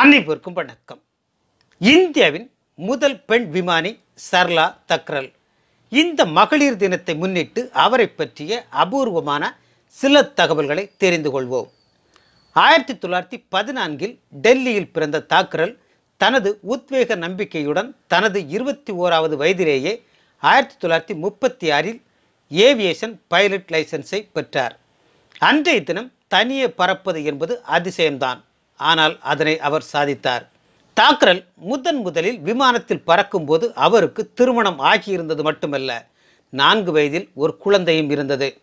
அனைவருக்கும் வணக்கம். இந்தியாவின் முதல் பெண் விமானி சர்லா தக்ரல். இந்த மகளிர் தினத்தை முன்னிட்டு அவரை பற்றிய அபூர்வமான சில தகவல்களை தெரிந்து கொள்வோம். ஆயிரத்தி தொள்ளாயிரத்தி பதினான்கில் டெல்லியில் பிறந்த தாக்கரல் தனது உத்வேக நம்பிக்கையுடன் தனது இருபத்தி ஓராவது வயதிலேயே ஆயிரத்தி தொள்ளாயிரத்தி முப்பத்தி ஆறில் ஏவியேஷன் பைலட் லைசன்ஸை பெற்றார். அன்றைய தினம் தனியே பறப்பது என்பது அதிசயம்தான். ஆனால் அதனை அவர் சாதித்தார். தாக்கரல் முதன் முதலில் விமானத்தில் பறக்கும்போது அவருக்கு திருமணம் ஆகியிருந்தது மட்டுமல்ல. நான்கு வயதில் ஒரு குழந்தையும் இருந்தது.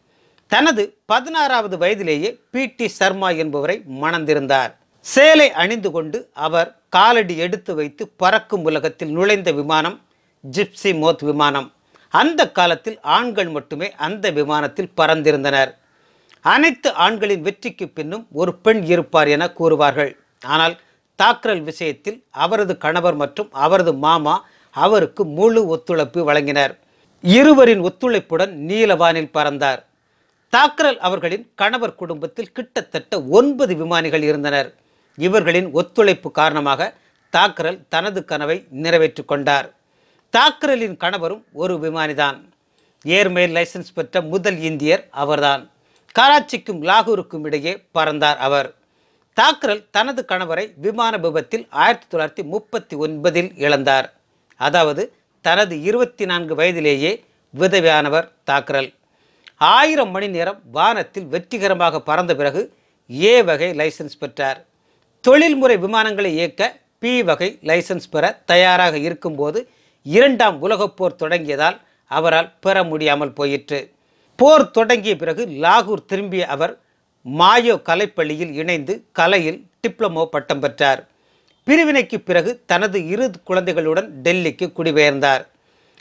தனது பதினாறாவது வயதிலேயே பி. டி. சர்மா என்பவரை மணந்திருந்தார். சேலை அணிந்து கொண்டு அவர் காலடி எடுத்து வைத்து பறக்கும் உலகத்தில் நுழைந்த விமானம் ஜிப்சி மோத் விமானம். அந்த காலத்தில் ஆண்கள் மட்டுமே அந்த விமானத்தில் பறந்திருந்தனர். அனைத்து ஆண்களின் வெற்றிக்கு பின்னும் ஒரு பெண் இருப்பார் என கூறுவார்கள். ஆனால் தாக்கரல் விஷயத்தில் அவரது கணவர் மற்றும் அவரது மாமா அவருக்கு முழு ஒத்துழைப்பு வழங்கினர். இருவரின் ஒத்துழைப்புடன் நீலவானில் பறந்தார். தாக்கரல் அவர்களின் கணவர் குடும்பத்தில் கிட்டத்தட்ட ஒன்பது விமானிகள் இருந்தனர். இவர்களின் ஒத்துழைப்பு காரணமாக தாக்கரல் தனது கனவை நிறைவேற்றி கொண்டார். தாக்கரலின் கணவரும் ஒரு விமானிதான். ஏர்மெயில் லைசன்ஸ் பெற்ற முதல் இந்தியர் அவர்தான். கராச்சிக்கும் லாகூருக்கும் இடையே பறந்தார் அவர். தாக்கரல் தனது கணவரை விமான விபத்தில் ஆயிரத்தி தொள்ளாயிரத்தி முப்பத்தி ஒன்பதில் இழந்தார். அதாவது தனது இருபத்தி நான்கு வயதிலேயே விதவையானவர் தாக்கரல். ஆயிரம் மணி நேரம் வானத்தில் வெற்றிகரமாக பறந்த பிறகு ஏ வகை லைசன்ஸ் பெற்றார். தொழில்முறை விமானங்களை இயக்க பி வகை லைசன்ஸ் பெற தயாராக இருக்கும்போது இரண்டாம் உலகப் போர் தொடங்கியதால் அவரால் பெற முடியாமல் போயிற்று. போர் தொடங்கிய பிறகு லாகூர் திரும்பிய அவர் மாயோ கலைப்பள்ளியில் இணைந்து கலையில் டிப்ளமோ பட்டம் பெற்றார். பிரிவினைக்கு பிறகு தனது இரு குழந்தைகளுடன் டெல்லிக்கு குடிபெயர்ந்தார்.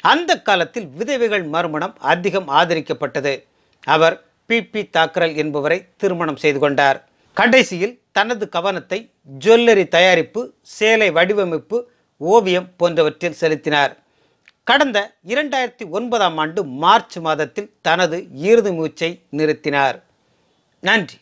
அந்த காலத்தில் விதவைகள் மறுமணம் அதிகம் ஆதரிக்கப்பட்டது. அவர் பி. பி. தாக்கரல் என்பவரை திருமணம் செய்து கொண்டார். கடைசியில் தனது கவனத்தை ஜுவல்லரி தயாரிப்பு சேலை வடிவமைப்பு ஓவியம் போன்றவற்றில் செலுத்தினார். கடந்த இரண்டாயிரத்தி ஒன்பதாம் ஆண்டு மார்ச் மாதத்தில் தனது இறுதி மூச்சை நிறுத்தினார். நன்றி.